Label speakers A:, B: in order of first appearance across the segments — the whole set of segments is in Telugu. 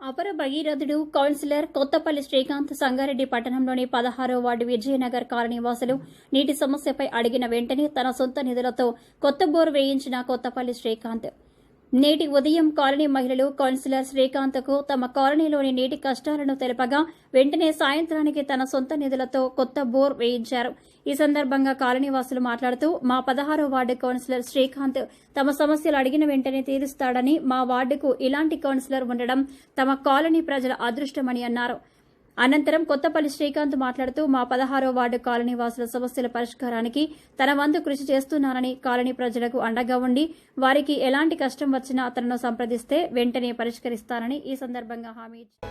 A: అపర భగీరథుడు కౌన్సిలర్ కొత్తపల్లి శ్రీకాంత్ సంగారెడ్డి పట్టణంలోని పదహారో వార్డు విజయనగర్ కాలనీ వాసులు నీటి సమస్యపై అడిగిన వెంటనే తన సొంత నిధులతో కొత్త బోరు వేయించిన కొత్తపల్లి శ్రీకాంత్. నేటి ఉదయం కాలనీ మహిళలు కౌన్సిలర్ శ్రీకాంత్కు తమ కాలనీలోని నీటి కష్టాలను తెలపగా వెంటనే సాయంత్రానికి తన సొంత నిధులతో కొత్త బోర్ వేయించారు. ఈ సందర్భంగా కాలనీవాసులు మాట్లాడుతూ మా పదహారో వార్డు కౌన్సిలర్ శ్రీకాంత్ తమ సమస్యలు అడిగిన వెంటనే తీరుస్తాడని మా వార్డుకు ఇలాంటి కౌన్సిలర్ ఉండడం తమ కాలనీ ప్రజల అదృష్టమని అన్నారు. అనంతరం కొత్తపల్లి శ్రీకాంత్ మాట్లాడుతూ మా పదహారో వార్డు కాలనీ వాసుల సమస్యల పరిష్కారానికి తన వంతు కృషి చేస్తున్నానని కాలనీ ప్రజలకు అండగా ఉండి వారికి ఎలాంటి కష్టం వచ్చినా అతను సంప్రదిస్తే వెంటనే పరిష్కరిస్తానని ఈ సందర్భంగా హామీ ఇచ్చారు.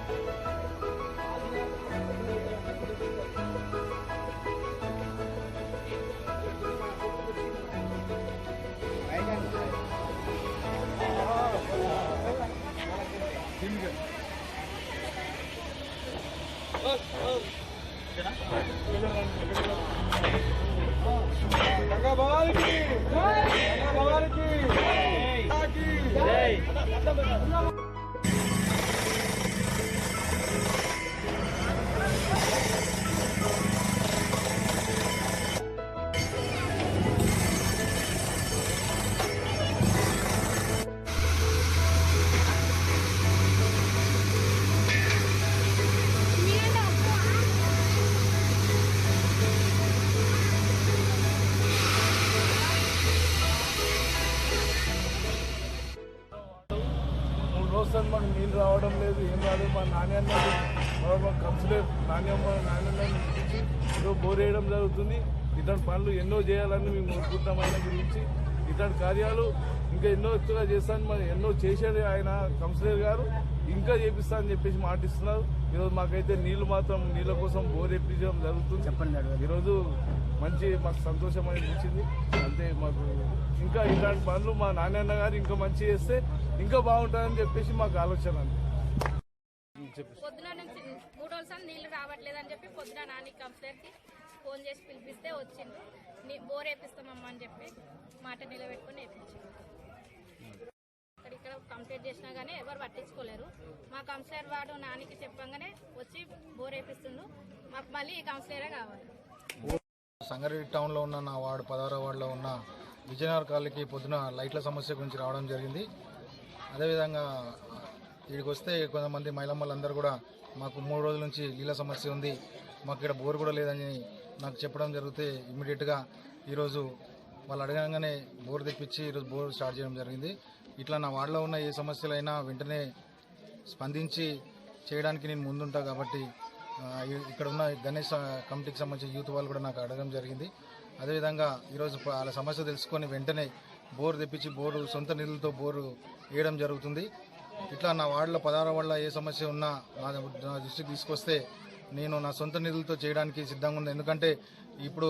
B: రోజులు మాకు నీళ్ళు రావడం లేదు ఏం రాలేదు మా నాణ్యన్న మా కౌన్సిలర్ నాణ్యమ్మ నాణ్యన్న పిలిచి ఈరోజు బోర్ వేయడం జరుగుతుంది. ఇట్లాంటి పనులు ఎన్నో చేయాలని మేము కోరుకుంటాం ఆయన గురించి. ఇట్లాంటి కార్యాలు ఇంకా ఎన్నో ఎత్తుగా చేస్తాను. మరి ఎన్నో చేశాడు ఆయన కౌన్సిలర్ గారు. ఇంకా చేపిస్తా అని చెప్పేసి మాటిస్తున్నారు. ఈరోజు మాకైతే నీళ్ళు మాత్రం నీళ్ళ కోసం బోర్ వేపించడం జరుగుతుంది. చెప్పండి ఈరోజు మంచి మాకు సంతోషం అనిపించింది అంతే మాకు ఇంకా ఇలాంటి పనులు మా నాన్నన్న గారు ఇంకా మంచి చేస్తే ఇంకా బాగుంటుందని చెప్పేసి మాకు ఆలోచన అండి
C: పొద్దున నుంచి మూడు రోజులు నీళ్ళు రావట్లేదని చెప్పి పొద్దున నాని కంప్లైంట్కి ఫోన్ చేసి పిలిపిస్తే వచ్చిండు. నీ బోర్ వేపిస్తామమ్మా అని చెప్పి మాట నిలబెట్టుకుని వేపించిండు. ఇక్కడ ఇక్కడ కంప్లైంట్ చేసినా కానీ ఎవరు పట్టించుకోలేరు. మా కౌన్సిలర్ వాడు నానికి చెప్పంగానే వచ్చి బోర్ వేపిస్తుండు. మాకు మళ్ళీ ఈ కౌన్సిలరే కావాలి.
D: సంగారెడ్డి టౌన్లో ఉన్న నా వార్డు పదహారో వార్డులో ఉన్న విజయనగర్ కాలనీకి పొద్దున లైట్ల సమస్య గురించి రావడం జరిగింది. అదేవిధంగా ఇక్కడికి వస్తే కొంతమంది మహిళమ్మలందరూ కూడా మాకు మూడు రోజుల నుంచి నీళ్ళ సమస్య ఉంది మాకు ఇక్కడ బోర్ కూడా లేదని నాకు చెప్పడం జరిగితే ఇమ్మీడియట్గా ఈరోజు వాళ్ళు అడగగానే బోర్ తెప్పించి ఈరోజు బోర్ స్టార్ట్ చేయడం జరిగింది. ఇట్లా నా వార్డులో ఉన్న ఏ సమస్యలైనా వెంటనే స్పందించి చేయడానికి నేను ముందుంటా కాబట్టి ఇక్కడ ఉన్న గణేష్ కమిటీకి సంబంధించిన యూత్ వాళ్ళు కూడా నాకు అడగడం జరిగింది. అదేవిధంగా ఈరోజు వాళ్ళ సమస్య తెలుసుకొని వెంటనే బోర్ తెప్పించి బోరు సొంత నిధులతో బోరు వేయడం జరుగుతుంది. ఇట్లా నా వార్డులో పదహారు వల్ల ఏ సమస్య ఉన్నా నా నా దృష్టికి తీసుకొస్తే నేను నా సొంత నిధులతో చేయడానికి సిద్ధంగా ఉంది ఎందుకంటే ఇప్పుడు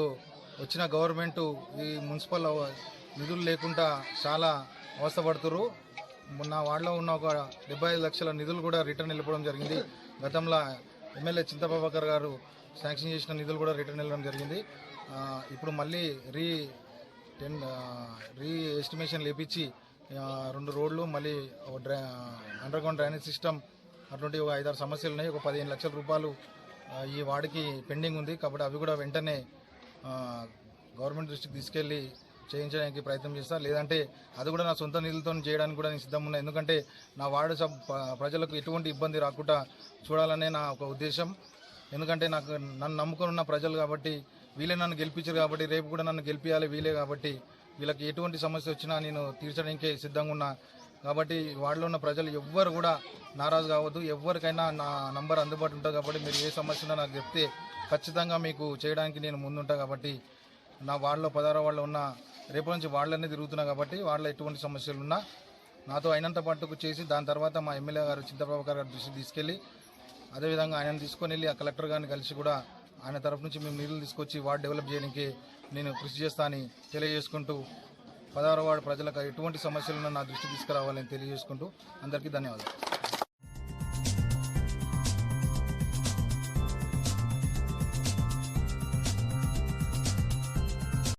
D: వచ్చిన గవర్నమెంట్ ఈ మున్సిపల్ నిధులు లేకుండా చాలా అవస్థపడుతున్నారు నా వార్డులో ఉన్న ఒక డెబ్బై ఐదు లక్షల నిధులు కూడా రిటర్న్ వెళ్ళిపోవడం జరిగింది. గతంలో ఎమ్మెల్యే చింతప్రభాకర్ గారు శాంక్షన్ చేసిన నిధులు కూడా రిటర్న్ వెళ్ళడం జరిగింది. ఇప్పుడు మళ్ళీ రీ టెన్ రీ ఎస్టిమేషన్ లేపించి రెండు రోడ్లు మళ్ళీ ఒక dry underground drainage system అటువంటి ఒక ఐదారు సమస్యలు ఉన్నాయి. ఒక పదిహేను లక్షల రూపాయలు ఈ వాడికి పెండింగ్ ఉంది. కాబట్టి అవి కూడా వెంటనే గవర్నమెంట్ దృష్టికి తీసుకెళ్ళి చేయించడానికి ప్రయత్నం చేస్తా. లేదంటే అది కూడా నా సొంత నిధులతో చేయడానికి కూడా నేను సిద్ధం ఉన్నా. ఎందుకంటే నా వార్డు సబ్ ప్రజలకు ఎటువంటి ఇబ్బంది రాకుండా చూడాలనే నా ఒక ఉద్దేశం. ఎందుకంటే నాకు నన్ను నమ్ముకుని ఉన్న ప్రజలు కాబట్టి వీళ్ళే నన్ను గెలిపించారు కాబట్టి రేపు కూడా నన్ను గెలిపించాలి వీలే కాబట్టి వీళ్ళకి ఎటువంటి సమస్య వచ్చినా నేను తీర్చడానికే సిద్ధంగా ఉన్నా. కాబట్టి వాళ్ళు ఉన్న ప్రజలు ఎవ్వరు కూడా నారాజు కావద్దు. ఎవరికైనా నా నంబర్ అందుబాటు ఉంటుంది కాబట్టి మీరు ఏ సమస్య ఉన్నా నాకు చెప్తే ఖచ్చితంగా మీకు చేయడానికి నేను ముందుంటా కాబట్టి నా వార్డులో పదహారో వాళ్ళు ఉన్న రేపు నుంచి వాళ్ళనే తిరుగుతున్నా కాబట్టి వాళ్ళ ఎటువంటి సమస్యలు ఉన్నా నాతో అయినంత పట్టుకు చేసి దాని తర్వాత మా ఎమ్మెల్యే గారు చింతప్రభాకర్ గారి దృష్టికి తీసుకెళ్ళి అదేవిధంగా ఆయనను తీసుకొని వెళ్ళి ఆ కలెక్టర్ గారిని కలిసి కూడా ఆయన తరఫు నుంచి మేము నిధులు తీసుకొచ్చి వార్డు డెవలప్ చేయడానికి నేను కృషి చేస్తానని తెలియజేసుకుంటూ పదహారు వార్డు ప్రజలకు ఎటువంటి సమస్యలను నా దృష్టికి తీసుకురావాలని తెలియజేసుకుంటూ అందరికీ ధన్యవాదాలు.